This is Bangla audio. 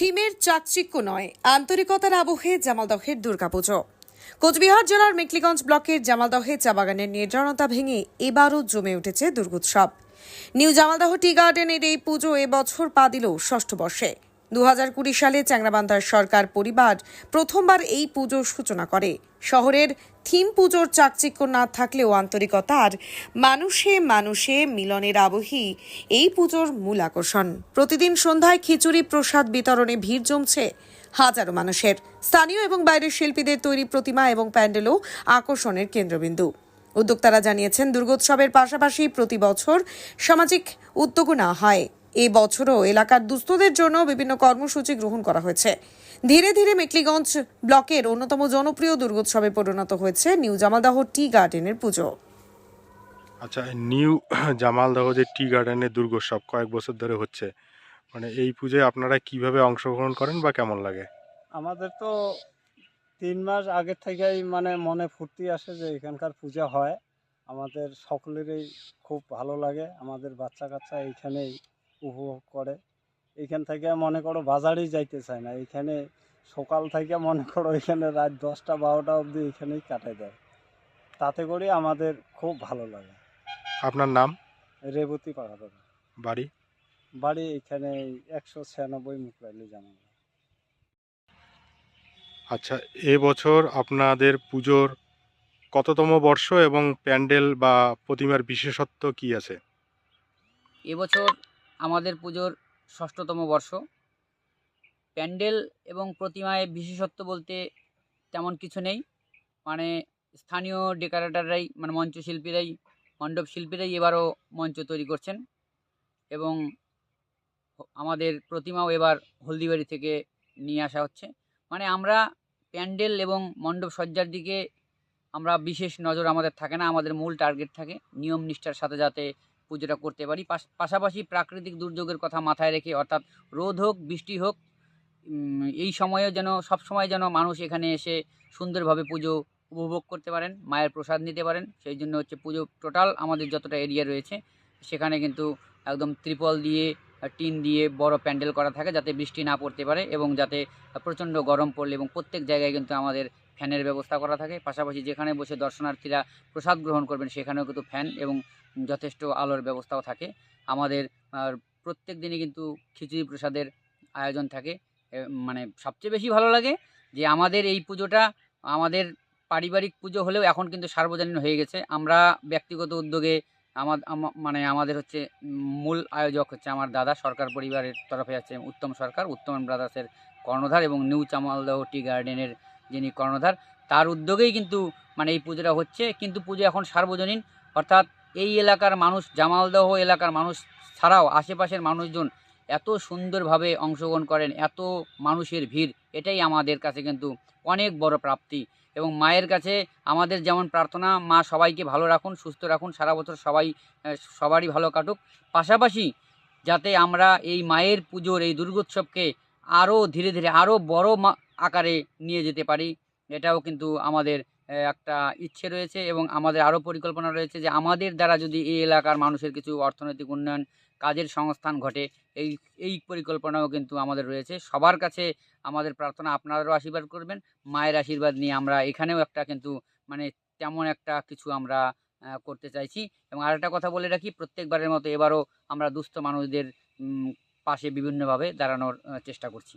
থিমের চাকচিক্য নয়, আন্তরিকতার আবহে জামালদহের দুর্গাপুজো। কোচবিহার জেলার মেকলিগঞ্জ ব্লকের জামালদহে চা বাগানের নির্জনতা ভেঙে এবারও জমে উঠেছে দুর্গোৎসব। নিউ জামালদহ টি গার্ডেনের এই পুজো এবছর পা দিল ষষ্ঠ বর্ষে। দু সালে চ্যাংরাবান্ধার সরকার পরিবার প্রথমবার এই পুজোর সূচনা করে। শহরের থিম পুজোর চাকচিক্য না থাকলেও আন্তরিকতা আর মানুষে মানুষে মিলনের আবহী এই পুজোর মূল আকর্ষণ। প্রতিদিন সন্ধ্যায় খিচুড়ি প্রসাদ বিতরণে ভিড় জমছে হাজারো মানুষের। স্থানীয় এবং বাইরের শিল্পীদের তৈরি প্রতিমা এবং প্যান্ডেলও আকর্ষণের কেন্দ্রবিন্দু। উদ্যোক্তারা জানিয়েছেন, দুর্গোৎসবের পাশাপাশি প্রতি বছর সামাজিক উদ্যোগও না হয়। এ বছরও এলাকার দুস্থদের জন্য বিভিন্ন কর্মসূচি গ্রহণ করা হয়েছে। ধীরে ধীরে মেকলিগঞ্জ ব্লকের অন্যতম জনপ্রিয় দুর্গোৎসবে পরিণত হয়েছে নিউ জামালদাহ টি গার্ডেনের পুজো। আচ্ছা নিউ জামালদাহ যে টি গার্ডেনের দুর্গোৎসব কয়েক বছর ধরে হচ্ছে মানে এই পুজোয় আপনারা কীভাবে অংশগ্রহণ করেন বা কেমন লাগে? আমাদের তো তিন মাস আগের থেকেই মানে মনে ফুর্তি আসে যে এখানকার পূজা হয়। আমাদের সকলেরই খুব ভালো লাগে। আমাদের বাচ্চা কাচ্চা এইখানেই উপভোগ করে। এইখান থেকে মনে করো বাজারেই যাইতে চায় না। এখানে সকাল থেকে মনে করো এখানে রাত দশটা বারোটা অবধি এখানেই কাটাই দেয়। তাতে করে আমাদের খুব ভালো লাগে। আপনার নাম? রেবতী পাড়া দাদা বাড়ি? বাড়ি এখানে একশো ছিয়ানব্বই মুখরাইলি জানা আচ্ছা এবছর আপনাদের পুজোর কততম বর্ষ এবং প্যান্ডেল বা প্রতিমার বিশেষত্ব কি আছে? এবছর আমাদের পুজোর ষষ্ঠতম বর্ষ। প্যান্ডেল এবং প্রতিমায় বিশেষত্ব বলতে তেমন কিছু নেই। মানে স্থানীয় ডেকোরেটররাই মানে মঞ্চশিল্পীরাই, মণ্ডপ শিল্পীরাই এবারও মঞ্চ তৈরি করছেন। এবং আমাদের প্রতিমাও এবার হলদিবাড়ি থেকে নিয়ে আসা হচ্ছে। মানে আমরা প্যান্ডেল এবং মণ্ডপ সজ্জার দিকে আমরা বিশেষ নজর আমাদের থাকে না, আমাদের মূল টার্গেট থাকে। নিয়ম নিষ্ঠার সাথে যাতে পুজোটা করতে পারি। পাশ- পাশাপাশি প্রাকৃতিক দুর্যোগের কথা মাথায় রেখে, অর্থাৎ রোদ হোক, বৃষ্টি হোক এই সময়েও যেন, সব সময় যেন মানুষ এখানে এসে সুন্দরভাবে পুজো উপভোগ করতে পারেন, মায়ের প্রসাদ নিতে পারেন। সেই জন্য হচ্ছে পুজো টোটাল আমাদের যতটা এরিয়া রয়েছে, সেখানে কিন্তু একদম ত্রিপল দিয়ে টিন দিয়ে বড় প্যান্ডেল করা থাকে যাতে বৃষ্টি না পড়তে পারে এবং যাতে প্রচণ্ড গরম পড়লে এবং প্রত্যেক জায়গায় কিন্তু আমাদের ফ্যানের ব্যবস্থা করা থাকে। পাশাপাশি যেখানে বসে দর্শনার্থীরা প্রসাদ গ্রহণ করবেন, সেখানেও কিন্তু ফ্যান এবং যথেষ্ট আলোর ব্যবস্থাও থাকে। আমাদের প্রত্যেক দিনই কিন্তু খিচুড়ি প্রসাদের আয়োজন থাকে। মানে সবচেয়ে বেশি ভালো লাগে যে আমাদের এই পুজোটা আমাদের পারিবারিক পুজো হলেও এখন কিন্তু সার্বজনীন হয়ে গেছে। আমরা ব্যক্তিগত উদ্যোগে আমার মানে আমাদের হচ্ছে মূল আয়োজক হচ্ছে আমার দাদা। সরকার পরিবারের তরফে আছে উত্তম সরকার, উত্তম ব্রাদার্সের কর্ণধার এবং নিউ চামালদহ টি গার্ডেনের যিনি কর্ণধার, তার উদ্যোগেই কিন্তু মানে এই পুজোটা হচ্ছে। কিন্তু পুজো এখন সার্বজনীন, অর্থাৎ এই এলাকার মানুষ, জামালদহ এলাকার মানুষ ছাড়াও আশেপাশের মানুষজন এত সুন্দরভাবে অংশগ্রহণ করেন, এত মানুষের ভিড়, এটাই আমাদের কাছে কিন্তু অনেক বড় প্রাপ্তি। এবং মায়ের কাছে আমাদের যেমন প্রার্থনা, মা সবাইকে ভালো রাখুন, সুস্থ রাখুন, সারা বছর সবাই সবারই ভালো কাটুক। পাশাপাশি যাতে আমরা এই মায়ের পুজোর এই দুর্গোৎসবকে আরও ধীরে ধীরে আরও বড় আকারে নিয়ে যেতে পারি। এটাও কিন্তু আমাদের একটা ইচ্ছে রয়েছে এবং আমাদের আরও পরিকল্পনা রয়েছে যে আমাদের দ্বারা যদি এই এলাকার মানুষের কিছু অর্থনৈতিক উন্নয়ন, কাজের সংস্থান ঘটে, এই এই পরিকল্পনাও কিন্তু আমাদের রয়েছে। সবার কাছে আমাদের প্রার্থনা আপনারাও আশীর্বাদ করবেন। মায়ের আশীর্বাদ নিয়ে আমরা এখানেও একটা কিন্তু মানে তেমন একটা কিছু আমরা করতে চাইছি। এবং আরেকটা কথা বলে রাখি, প্রত্যেকবারের মতো এবারও আমরা দুস্থ মানুষদের পাশে বিভিন্নভাবে দাঁড়ানোর চেষ্টা করছি।